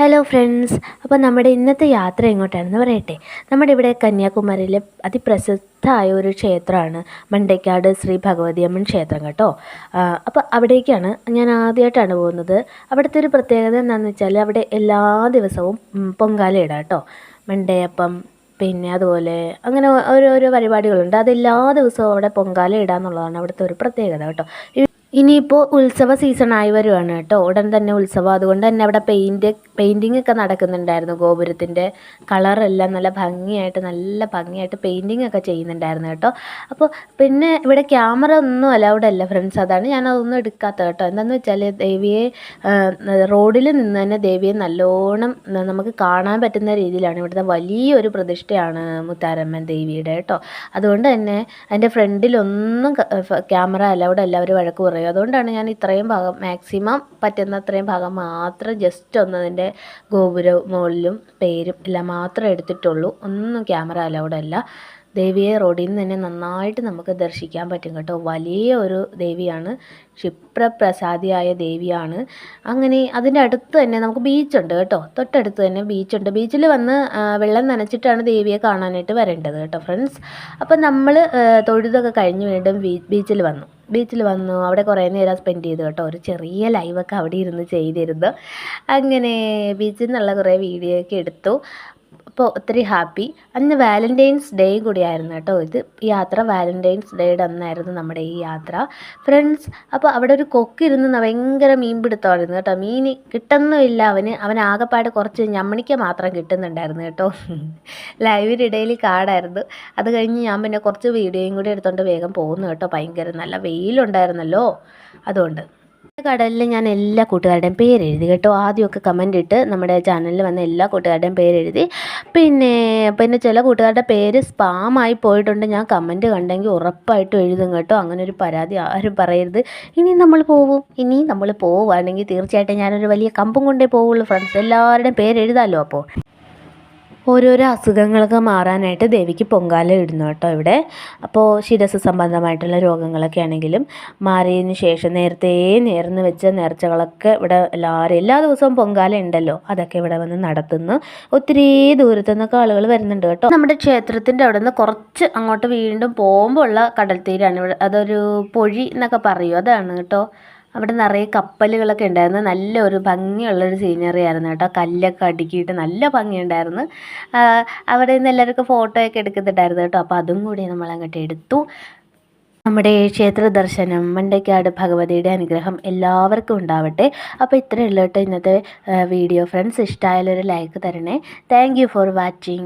Hello friends അപ്പോൾ നമ്മുടെ ഇന്നത്തെ യാത്ര എങ്ങോട്ടാണെന്ന് പറയട്ടെ. നമ്മുടെ ഇവിടെ കന്യാകുമാരിയിലെ അതിപ്രസിദ്ധമായ ഒരു ക്ഷേത്രമാണ് മണ്ടയ്ക്കാട് ശ്രീ ഭഗവതി അമ്മൻ ക്ഷേത്രം കേട്ടോ. അപ്പോൾ അവിടേക്കാണ് ഞാൻ ആദ്യമായിട്ടാണ് പോകുന്നത്. അവിടുത്തെ ഒരു പ്രത്യേകത എന്താണെന്ന് വെച്ചാൽ അവിടെ എല്ലാ ദിവസവും പൊങ്കാല ഇടാം കേട്ടോ. മണ്ടയപ്പം പിന്നെ അതുപോലെ അങ്ങനെ ഓരോരോ പരിപാടികളുണ്ട്. അതെല്ലാ ദിവസവും അവിടെ പൊങ്കാല ഇടാന്നുള്ളതാണ് അവിടുത്തെ ഒരു പ്രത്യേകത കേട്ടോ. ഇനിയിപ്പോൾ ഉത്സവ സീസൺ ആയി വരുവാണ് കേട്ടോ. ഉടൻ തന്നെ ഉത്സവം. അതുകൊണ്ട് തന്നെ അവിടെ പെയിന്റ് പെയിൻറിങ് ഒക്കെ നടക്കുന്നുണ്ടായിരുന്നു. ഗോപുരത്തിന്റെ കളറെല്ലാം നല്ല ഭംഗിയായിട്ട് നല്ല ഭംഗിയായിട്ട് പെയിൻറിങ് ഒക്കെ ചെയ്യുന്നുണ്ടായിരുന്നു കേട്ടോ. അപ്പോൾ പിന്നെ ഇവിടെ ക്യാമറ ഒന്നും അലൗഡ് അല്ല ഫ്രണ്ട്സ് അതാണ് ഞാൻ അതൊന്നും എടുക്കാത്തത് കേട്ടോ. എന്താണെന്ന് വെച്ചാൽ ദേവിയെ റോഡിൽ നിന്ന് തന്നെ ദേവിയെ നല്ലോണം നമുക്ക് കാണാൻ പറ്റുന്ന രീതിയിലാണ് ഇവിടുത്തെ വലിയൊരു പ്രതിഷ്ഠയാണ് മുത്താരമ്മൻ ദേവിയുടെ കേട്ടോ. അതുകൊണ്ട് തന്നെ അതിന്റെ ഫ്രണ്ടിലൊന്നും ക്യാമറ അലൗഡ് അല്ല. അവർ വഴക്ക് പറയും. പറയും അതുകൊണ്ടാണ് ഞാൻ ഇത്രയും ഭാഗം മാക്സിമം പറ്റുന്ന അത്രയും ഭാഗം മാത്രം ജസ്റ്റ് ഒന്ന് അതിന്റെ ഗോപുരവും മുകളിലും പേരും എല്ലാം മാത്രമേ എടുത്തിട്ടുള്ളൂ. ഒന്നും ക്യാമറ അലൗഡ് അല്ല. ദേവിയെ റോഡിൽ നിന്ന് തന്നെ നന്നായിട്ട് നമുക്ക് ദർശിക്കാൻ പറ്റും കേട്ടോ. വലിയ ഒരു ദേവിയാണ്. ക്ഷിപ്രപ്രസാദിയായ ദേവിയാണ്. അങ്ങനെ അതിന്റെ അടുത്ത് തന്നെ നമുക്ക് ബീച്ചുണ്ട് കേട്ടോ. തൊട്ടടുത്ത് തന്നെ ബീച്ചുണ്ട് ബീച്ചിൽ വന്ന് വെള്ളം നനച്ചിട്ടാണ് ദേവിയെ കാണാനായിട്ട് വരേണ്ടത് കേട്ടോ ഫ്രണ്ട്സ് അപ്പം നമ്മൾ തൊഴുതൊക്കെ കഴിഞ്ഞ് വീണ്ടും ബീച്ചിൽ വന്നു. ബീച്ചിൽ വന്നു. അവിടെ കുറേ നേരം സ്പെൻഡ് ചെയ്തു കേട്ടോ. ഒരു ചെറിയ ലൈവൊക്കെ അവിടെ ഇരുന്ന് ചെയ്തിരുന്നു. അങ്ങനെ ബീച്ചിൽ നിന്നുള്ള കുറേ വീഡിയോ ഒക്കെ എടുത്തു. അപ്പോൾ ഒത്തിരി ഹാപ്പി. അന്ന് വാലന്റൈൻസ് ഡേ കൂടിയായിരുന്നു കേട്ടോ ഇത്. യാത്ര വാലന്റൈൻസ് ഡേയുടെ അന്നായിരുന്നു നമ്മുടെ ഈ യാത്ര. ഫ്രണ്ട്സ് അപ്പോൾ അവിടെ ഒരു കൊക്കിരുന്ന് ഭയങ്കര മീൻ പിടുത്തമായിരുന്നു കേട്ടോ. മീൻ കിട്ടുന്നുമില്ല അവന്. അവൻ ആകെപ്പാട് കുറച്ച് ഞമ്മണിക്ക മാത്രം കിട്ടുന്നുണ്ടായിരുന്നു കേട്ടോ. ലൈവിനിടയിൽ കാടായിരുന്നു. അത് കഴിഞ്ഞ് ഞാൻ പിന്നെ കുറച്ച് വീഡിയോയും കൂടി എടുത്തുകൊണ്ട് വേഗം പോകുന്നു കേട്ടോ. ഭയങ്കര നല്ല വെയിലുണ്ടായിരുന്നല്ലോ. അതുകൊണ്ട് കടലിൽ ഞാൻ എല്ലാ കൂട്ടുകാരുടെയും പേരെഴുതി കേട്ടോ. ആദ്യമൊക്കെ കമന്റ് ഇട്ട് നമ്മുടെ ചാനലിൽ വന്ന എല്ലാ കൂട്ടുകാരുടെയും പേരെഴുതി. പിന്നെ പിന്നെ ചില കൂട്ടുകാരുടെ പേര് സ്പാമായി പോയിട്ടുണ്ട്. ഞാൻ കമന്റ് കണ്ടെങ്കിൽ ഉറപ്പായിട്ടും എഴുതും കേട്ടോ. അങ്ങനെ ഒരു പരാതി ആരും പറയരുത്. ഇനി നമ്മൾ പോവും. ഇനി നമ്മൾ പോവുകയാണെങ്കിൽ തീർച്ചയായിട്ടും ഞാനൊരു വലിയ കമ്പും കൊണ്ടേ പോവുള്ളൂ. ഫ്രണ്ട്സ് എല്ലാവരുടെയും പേരെഴുതാമല്ലോ അപ്പോൾ? ഓരോരോ അസുഖങ്ങളൊക്കെ മാറാനായിട്ട് ദേവിക്ക് പൊങ്കാല ഇടുന്നു കേട്ടോ ഇവിടെ. അപ്പോൾ ശിരസ് സംബന്ധമായിട്ടുള്ള രോഗങ്ങളൊക്കെ ആണെങ്കിലും മാറിയതിന് ശേഷം നേരത്തെ നേർന്ന് വെച്ച നേർച്ചകളൊക്കെ ഇവിടെ എല്ലാവരും എല്ലാ ദിവസവും പൊങ്കാല ഉണ്ടല്ലോ അതൊക്കെ ഇവിടെ വന്ന് നടത്തുന്നു. ഒത്തിരി ദൂരത്തു നിന്നൊക്കെ ആളുകൾ വരുന്നുണ്ട് കേട്ടോ. നമ്മുടെ ക്ഷേത്രത്തിന്റെ അവിടെ നിന്ന് കുറച്ച് അങ്ങോട്ട് വീണ്ടും പോകുമ്പോൾ ഉള്ള തീരാണ് ഇവിടെ. അതൊരു പൊഴി എന്നൊക്കെ പറയും. അതാണ് കേട്ടോ. അവിടെ നിറയെ കപ്പലുകളൊക്കെ ഉണ്ടായിരുന്നു. നല്ല ഒരു ഭംഗിയുള്ളൊരു സീനറി ആയിരുന്നു കേട്ടോ. കല്ലൊക്കെ അടുക്കിയിട്ട് നല്ല ഭംഗിയുണ്ടായിരുന്നു. അവിടെ നിന്ന് എല്ലാവർക്കും ഫോട്ടോയൊക്കെ എടുക്കുന്നുണ്ടായിരുന്നു കേട്ടോ. അപ്പോൾ അതും കൂടി നമ്മൾ അങ്ങോട്ട് എടുത്തു. നമ്മുടെ ക്ഷേത്ര ദർശനം മണ്ടയ്ക്കാട് ഭഗവതിയുടെ അനുഗ്രഹം എല്ലാവർക്കും ഉണ്ടാവട്ടെ. അപ്പോൾ ഇത്രയേ ഉള്ളൂ കേട്ടോ ഇന്നത്തെ വീഡിയോ ഫ്രണ്ട്സ് ഇഷ്ടമായാലൊരു ലൈക്ക് തരണേ. Thank for watching